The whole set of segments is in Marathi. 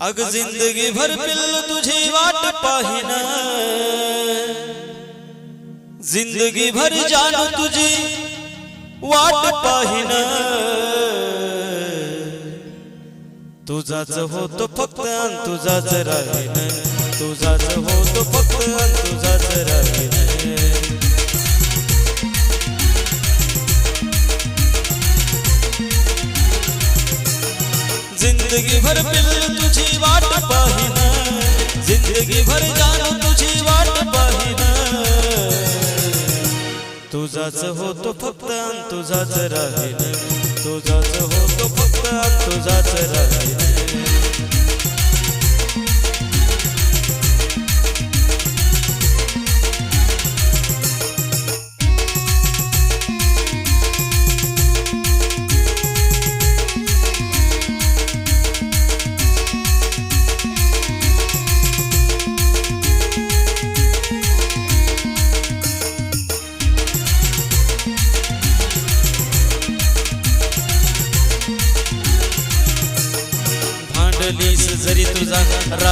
अग ज़िंदगी भर पिल्ल तुझी वाट पाहिन। ज़िंदगी भर जान तुझी वाट पाहिन। तुझाच होतो फक्त अन तुझाच राहीन। तुझाच होतो फक्त अन तुझाच राहीन। जिंदगी भर पिल्ल तुझी वाट पाहिन. जिंदगी भर जान तुझी वाट पाहिन. तुझाच होतो फक्त अन तुझाच राहीन. तुझाच होतो फक्त अन तुझाच राहीन.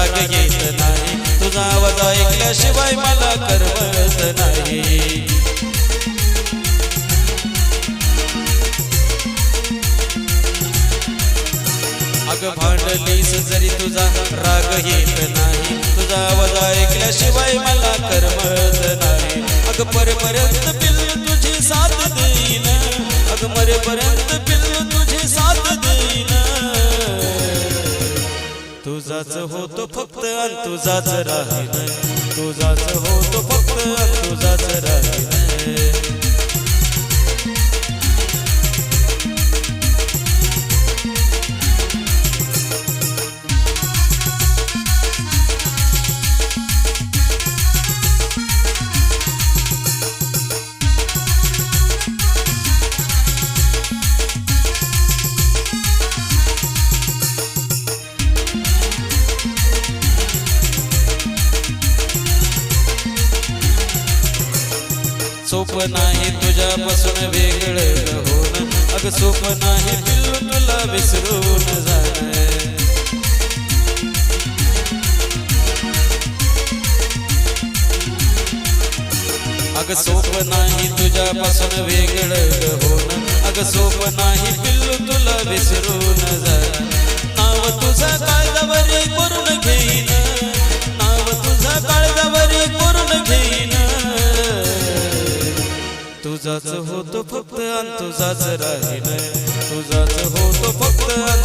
राग येत नाही. तुझा आवाज ऐकल्याशिवाय मला करमत नाही. अग भांडलीस जरी तुझा राग येत नाही. तुझा आवाज ऐकल्याशिवाय मला करमत नाही. अग परेपर्यंत पिल्ल तुझी साथ देईन. अग मरेपर्यंत तुझाच होतो फक्त अन तुझाच राहीन तुझाच होतो फक्त तुझाच राहीन नाही तुझ्यापासून वेगळं होणं अग सोप नाही पिल्लू तुला विसरून जाणं. अग सोप नाही तुझ्यापासून वेगळं होणं अग सोप नाही पिल्लू तुला विसरून जा नाव तुझं काळजावरी करून घेईन. तुझाच होतो फक्त अन तुझाच राहीन तुझाच होतो फक्त अन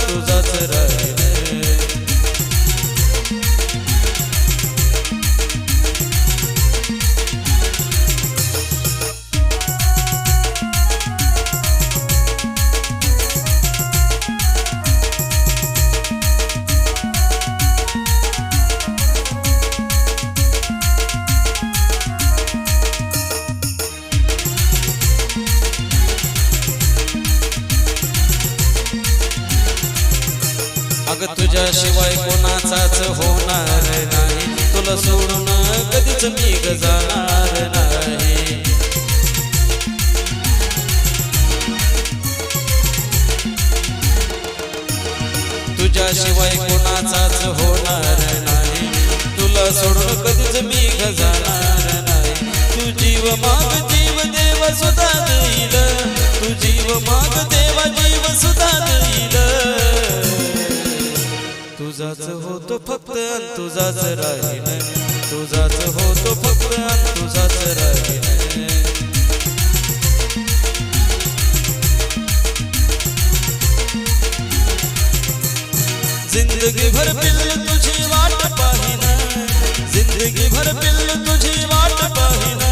तुझ्याशिवाय कोणाचाच होणार नाही. तुला सोडून कधीच मी ग जाणार नाही. तुझ्याशिवाय कोणाचाच होणार नाही. तुला सोडून कधीच मी होतो फक्त अन तुझाच राहीन तुझाच होतो फक्त अन तुझाच राहीन ज़िंदगी भर पिल्ल तुझी वाट पाहिन ज़िंदगी भर पिल्ल तुझी वाट पाहिन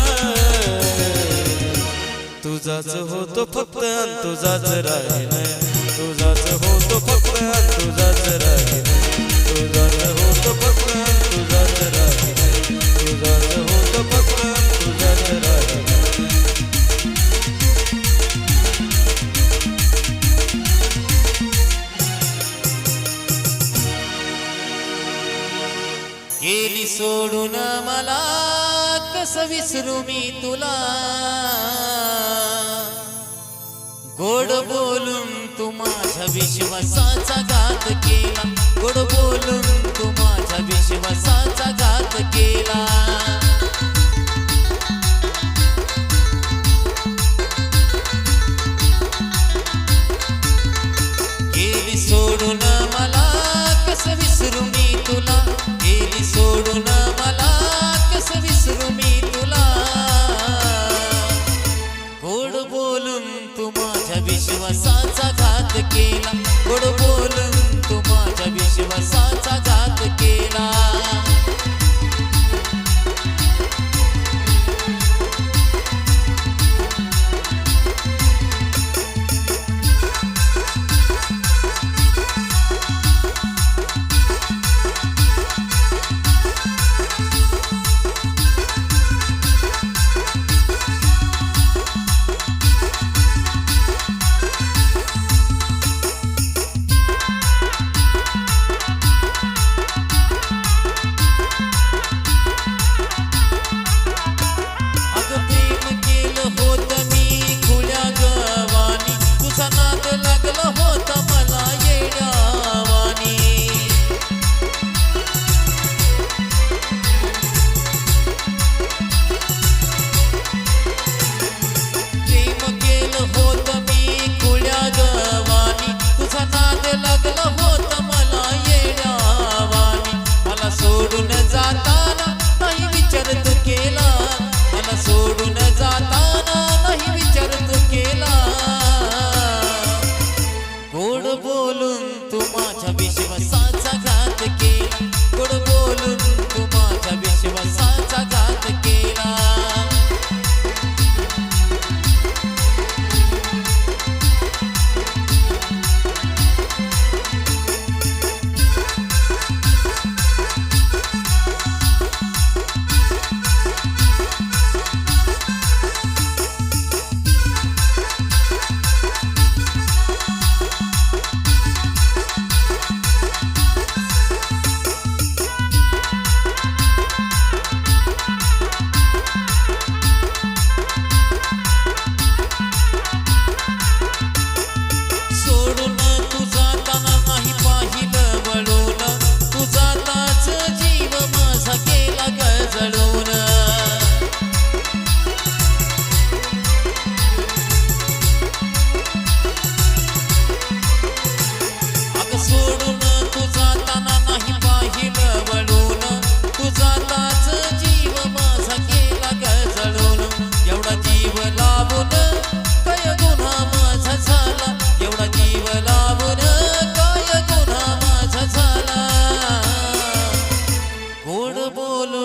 तुझाच होतो फक्त अन तुझाच राहीन तुझाच होतो फक्त अन तुझाच राहीन गेली सोडून मला कसं विसरू मी तुला? गोड बोलून तू माझ्या विश्वासाचा घात केला. गोड बोलून तू माझा विश्वासाचा घात केला.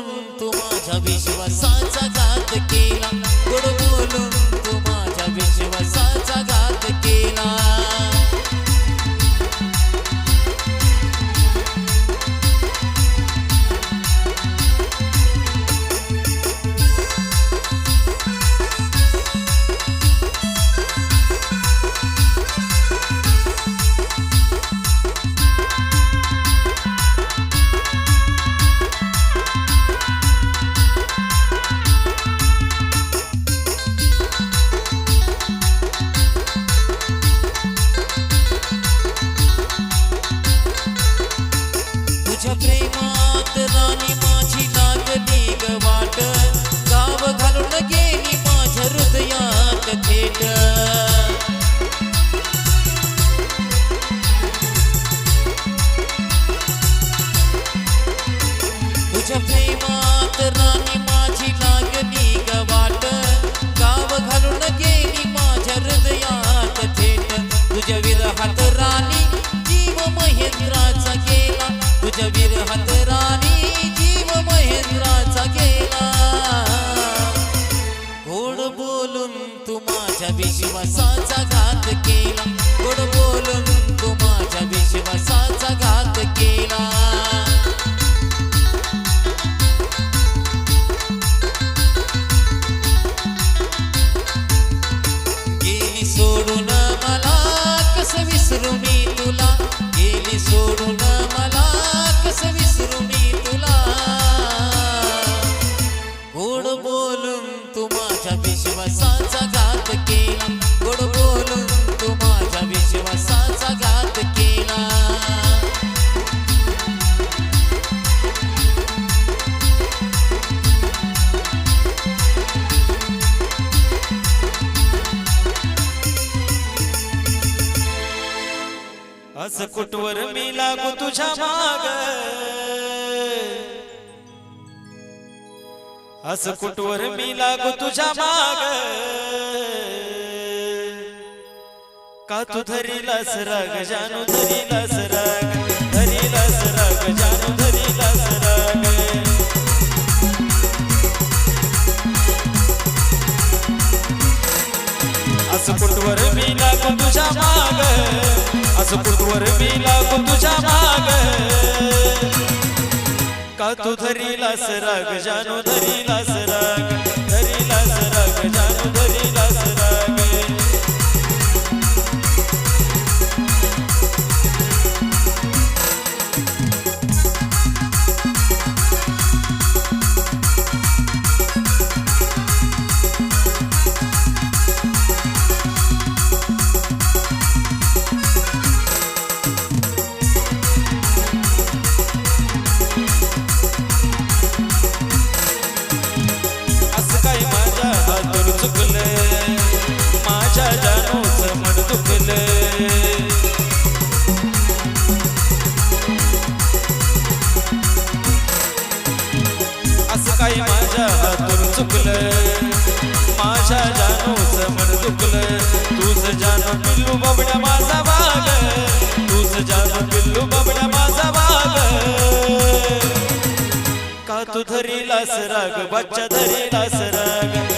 करून तू माझा विश्वासाचा घात केला. Shiva अस कुटवर मी लागू तुझ्या माग? अस कुटवर मी लागू तुझ्या माग? का तू धरी लस रग? जाणू धरी लस रग? धरी लस रग? जाणू धरी लस रग? अस कुटवर मी लागू तुझ्या माग? हसपुरवर मी लागू तुझ्या माग. का तू धरीला सराग जानू धरीला सराग धरीला सराग जानू धरीला सराग धरीलास राग बच्चा धरीलास राग.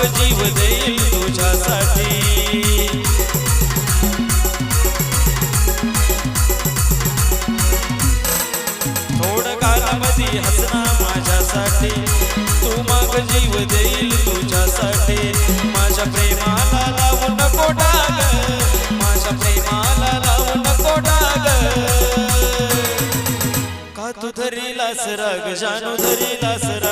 मग जीव देईल तुझ्यासाठी. थोड कालामध्ये हसना माझ्यासाठी. तू मग जीव देईल तुझ्यासाठी. माझ्या प्रेमाला लावू नको डाग. माझ्या प्रेमाला लावू नको डाग. का तू धरीलास राग? जानू धरीलास राग?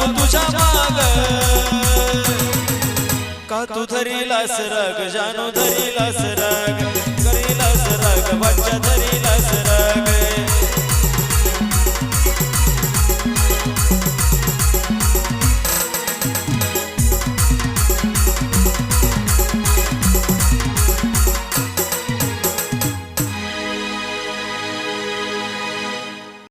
लागू तुझ्या माग. का तू धरीलास राग? जानू धरीलास राग. करीलास राग? बच्चा धरीलास राग?